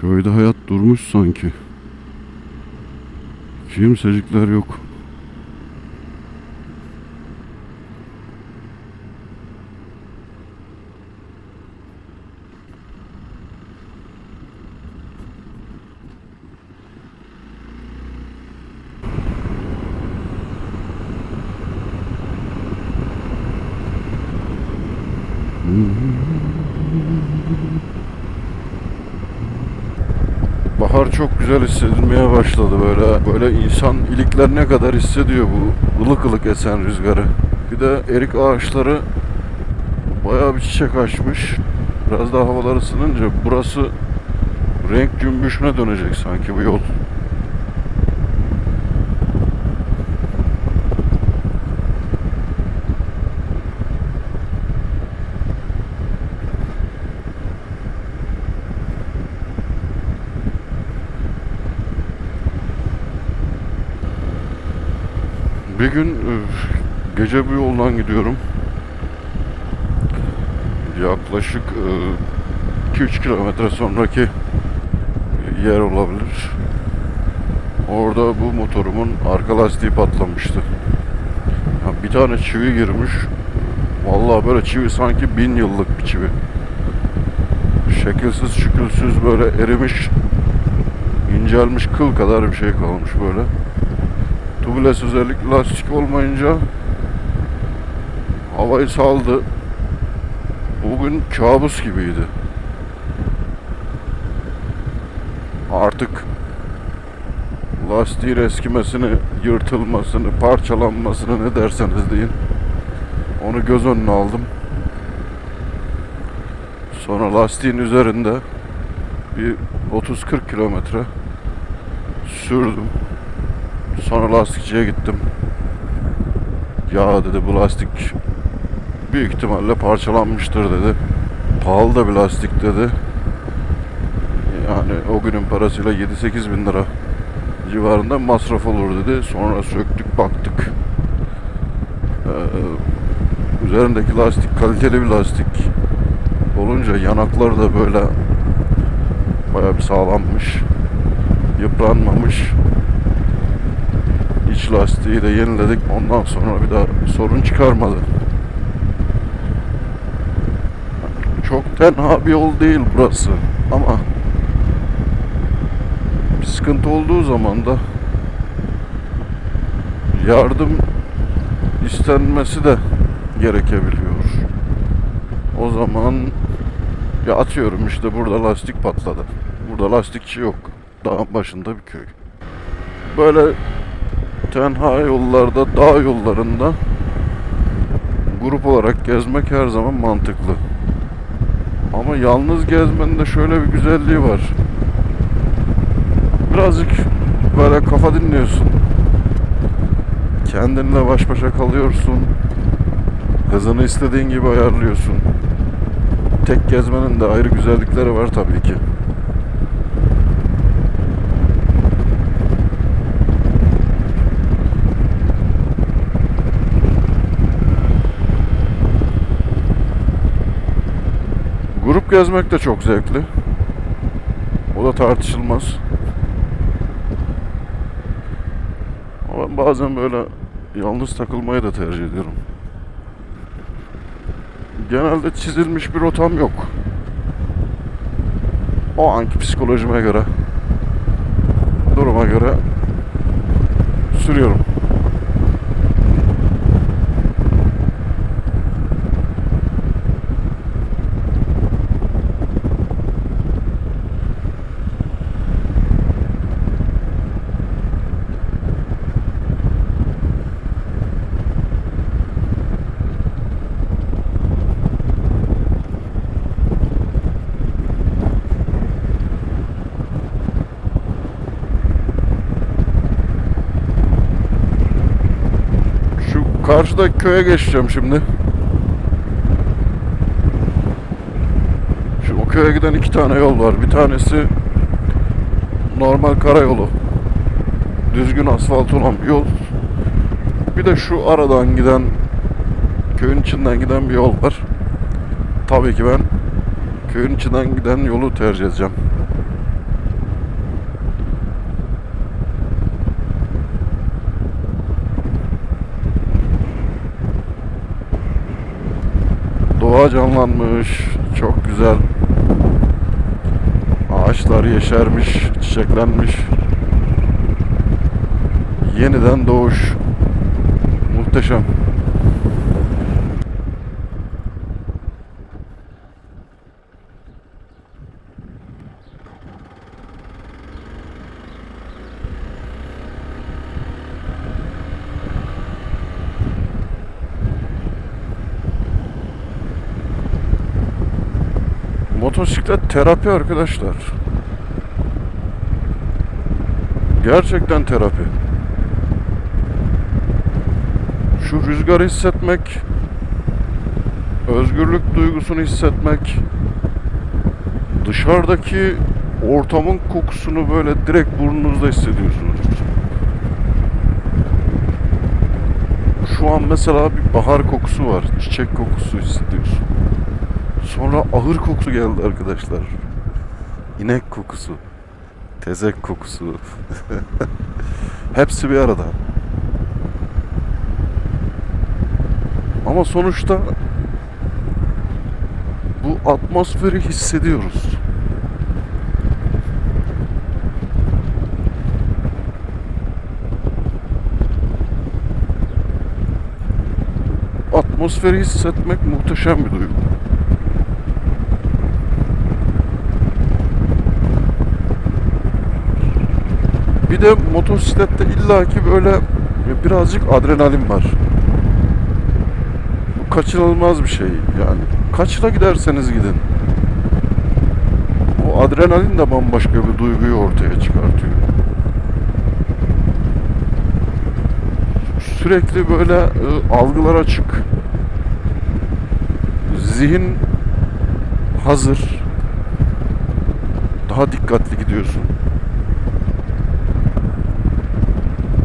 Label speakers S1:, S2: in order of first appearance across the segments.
S1: Köyde hayat durmuş sanki. Kimsecikler yok. Bahar çok güzel hissedilmeye başladı böyle. Böyle insan iliklerine kadar hissediyor bu ılık ılık esen rüzgarı. Bir de erik ağaçları bayağı bir çiçek açmış. Biraz daha havalar ısınınca burası renk cümbüşüne dönecek sanki bu yol. Bir gün üf, gece bu yoldan gidiyorum. Yaklaşık 2-3 kilometre sonraki yer olabilir. Orada bu motorumun arka lastiği patlamıştı. Bir tane çivi girmiş. Vallahi böyle çivi sanki bin yıllık bir çivi. Şekilsiz şükülsüz böyle erimiş, incelmiş kıl kadar bir şey kalmış böyle. Tubeless özellikle lastik olmayınca havayı saldı. Bugün kabus gibiydi. Artık lastiğin eskimesini, yırtılmasını, parçalanmasını ne derseniz deyin. Onu göz önüne aldım. Sonra lastiğin üzerinde bir 30-40 kilometre sürdüm. Sonra lastikçiye gittim. Ya dedi bu lastik büyük ihtimalle parçalanmıştır dedi. Pahalı da bir lastik dedi. Yani o günün parasıyla 7-8 bin lira civarında masraf olur dedi. Sonra söktük baktık. Ee, üzerindeki lastik kaliteli bir lastik olunca yanakları da böyle bayağı bir sağlammış. Yıpranmamış. İç lastiği de yeniledik. Ondan sonra bir daha sorun çıkarmadı. Çok tenha bir yol değil burası. Ama bir sıkıntı olduğu zaman da yardım istenmesi de gerekebiliyor. O zaman ya atıyorum işte burada lastik patladı. Burada lastikçi yok. Dağın başında bir köy. Böyle tenha yollarda, dağ yollarında grup olarak gezmek her zaman mantıklı. Ama yalnız gezmenin de şöyle bir güzelliği var. Birazcık böyle kafa dinliyorsun. Kendinle baş başa kalıyorsun. Hızını istediğin gibi ayarlıyorsun. Tek gezmenin de ayrı güzellikleri var tabii gezmek de çok zevkli. O da tartışılmaz. Ama ben bazen böyle yalnız takılmayı da tercih ediyorum. Genelde çizilmiş bir rotam yok. O anki psikolojime göre, duruma göre sürüyorum. Şu karşıdaki köye geçeceğim şimdi. Şu o köye giden iki tane yol var. Bir tanesi normal karayolu. Düzgün asfalt olan bir yol. Bir de şu aradan giden köyün içinden giden bir yol var. Tabii ki ben köyün içinden giden yolu tercih edeceğim. Doğa canlanmış. Çok güzel. Ağaçlar yeşermiş, çiçeklenmiş. Yeniden doğuş. Muhteşem. Motosiklet terapi arkadaşlar. Gerçekten terapi. Şu rüzgarı hissetmek, özgürlük duygusunu hissetmek, dışarıdaki ortamın kokusunu böyle direkt burnunuzda hissediyorsunuz. Şu an mesela bir bahar kokusu var, çiçek kokusu hissediyorsun. Sonra ahır kokusu geldi arkadaşlar. İnek kokusu. Tezek kokusu. Hepsi bir arada. Ama sonuçta bu atmosferi hissediyoruz. Atmosferi hissetmek muhteşem bir duygu. Bir de motosiklette illaki böyle birazcık adrenalin var. Bu kaçınılmaz bir şey yani. Kaçla giderseniz gidin. O adrenalin de bambaşka bir duyguyu ortaya çıkartıyor. Sürekli böyle e, algılar açık. Zihin hazır. Daha dikkatli gidiyorsun.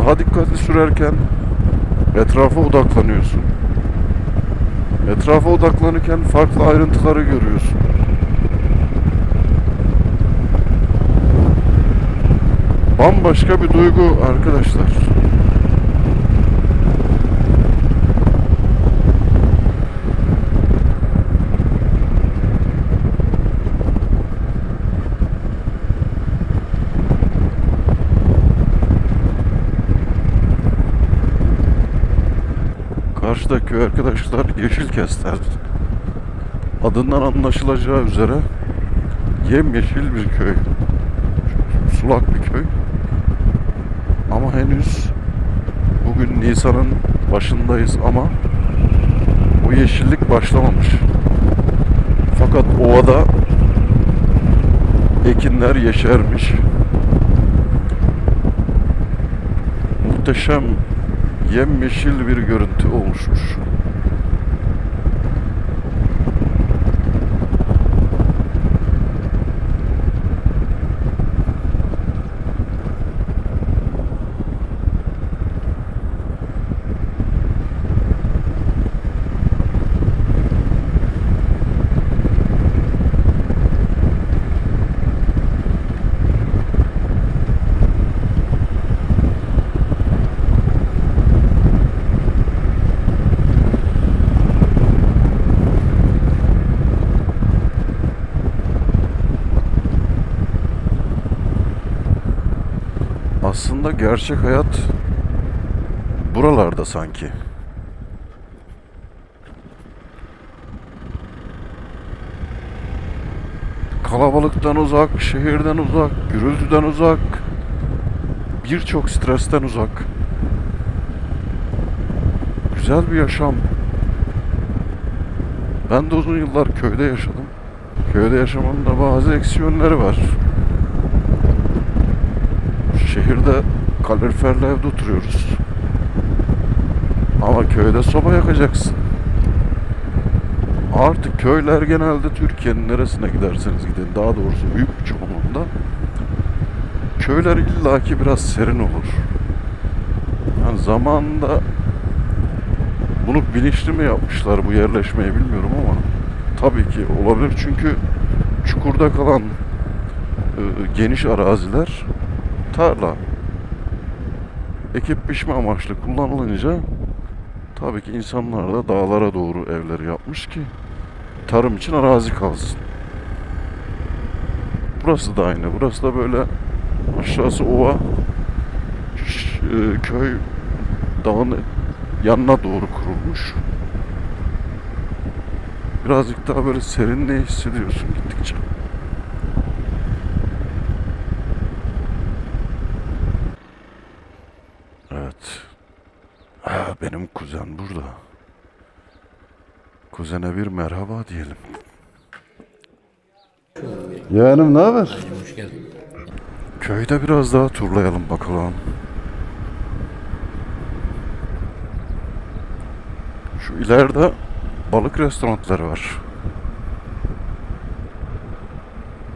S1: Daha dikkatli sürerken etrafa odaklanıyorsun. Etrafa odaklanırken farklı ayrıntıları görüyorsun. Bambaşka bir duygu arkadaşlar. Karşıdaki arkadaşlar yeşil kester. Adından anlaşılacağı üzere yemyeşil bir köy. Sulak bir köy. Ama henüz bugün Nisan'ın başındayız ama o yeşillik başlamamış. Fakat ovada ekinler yeşermiş. Muhteşem yemyeşil bir görüntü oluşmuş. Aslında gerçek hayat buralarda sanki. Kalabalıktan uzak, şehirden uzak, gürültüden uzak, birçok stresten uzak. Güzel bir yaşam. Ben de uzun yıllar köyde yaşadım. Köyde yaşamanın da bazı eksi yönleri var. Şehirde kaloriferli evde oturuyoruz. Ama köyde soba yakacaksın. Artık köyler genelde Türkiye'nin neresine giderseniz gidin daha doğrusu büyük bir çoğunluğunda köyler illaki biraz serin olur. Yani zamanında bunu bilinçli mi yapmışlar bu yerleşmeyi bilmiyorum ama tabii ki olabilir çünkü çukurda kalan e, geniş araziler tarla ekip biçme amaçlı kullanılınca tabii ki insanlar da dağlara doğru evleri yapmış ki tarım için arazi kalsın. Burası da aynı. Burası da böyle aşağısı ova. E, köy dağın yanına doğru kurulmuş. Birazcık daha böyle serinliği hissediyorsun gittikçe. Benim kuzen burada. Kuzene bir merhaba diyelim. Yeğenim ne haber?
S2: Hoş geldin.
S1: Köyde biraz daha turlayalım bakalım. Şu ileride balık restoranları var.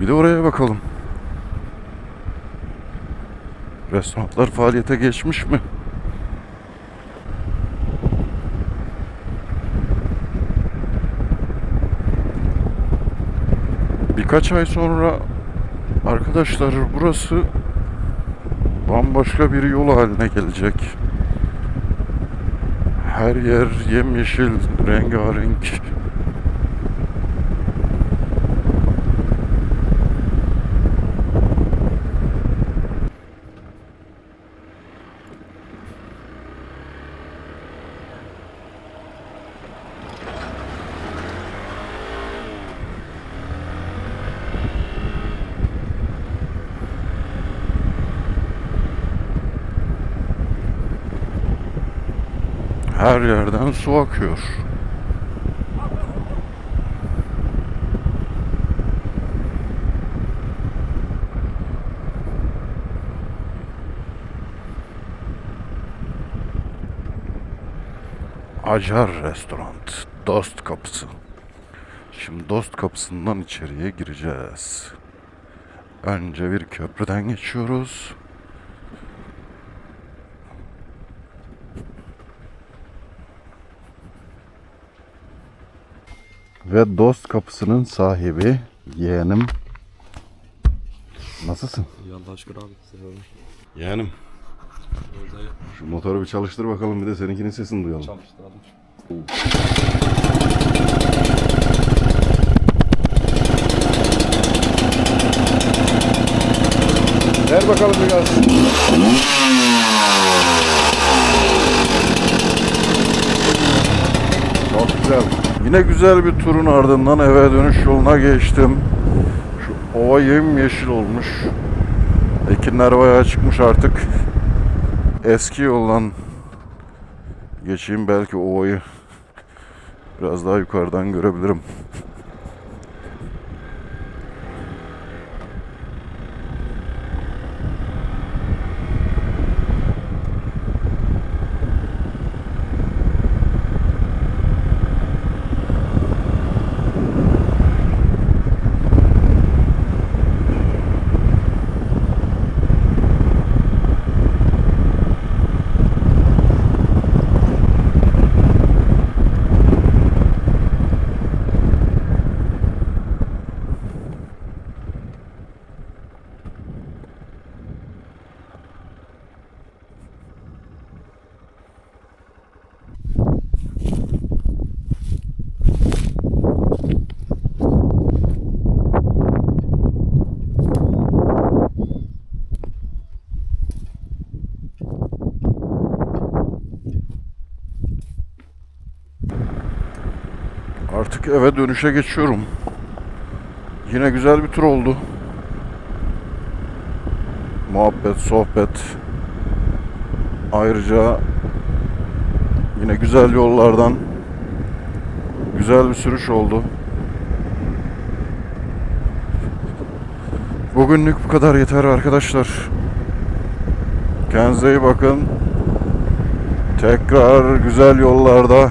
S1: Bir de oraya bakalım. Restoranlar faaliyete geçmiş mi? Birkaç ay sonra arkadaşlar burası bambaşka bir yol haline gelecek. Her yer yemyeşil, rengarenk. Her yerden su akıyor. Acar Restoran, Dost Kapısı. Şimdi Dost Kapısı'ndan içeriye gireceğiz. Önce bir köprüden geçiyoruz. Ve Dost Kapısı'nın sahibi yeğenim. Nasılsın?
S2: İyi Allah aşkına abi. Selam.
S1: Yeğenim. Şu motoru bir çalıştır bakalım bir de seninkinin sesini duyalım.
S2: çalıştıralım.
S1: Ver bakalım bir gaz. Çok güzel. Yine güzel bir turun ardından eve dönüş yoluna geçtim. Şu ova yemyeşil olmuş. Ekinler bayağı çıkmış artık. Eski yoldan geçeyim belki ovayı biraz daha yukarıdan görebilirim. Eve dönüşe geçiyorum. Yine güzel bir tur oldu. Muhabbet, sohbet. Ayrıca yine güzel yollardan güzel bir sürüş oldu. Bugünlük bu kadar yeter arkadaşlar. Kendinize iyi bakın. Tekrar güzel yollarda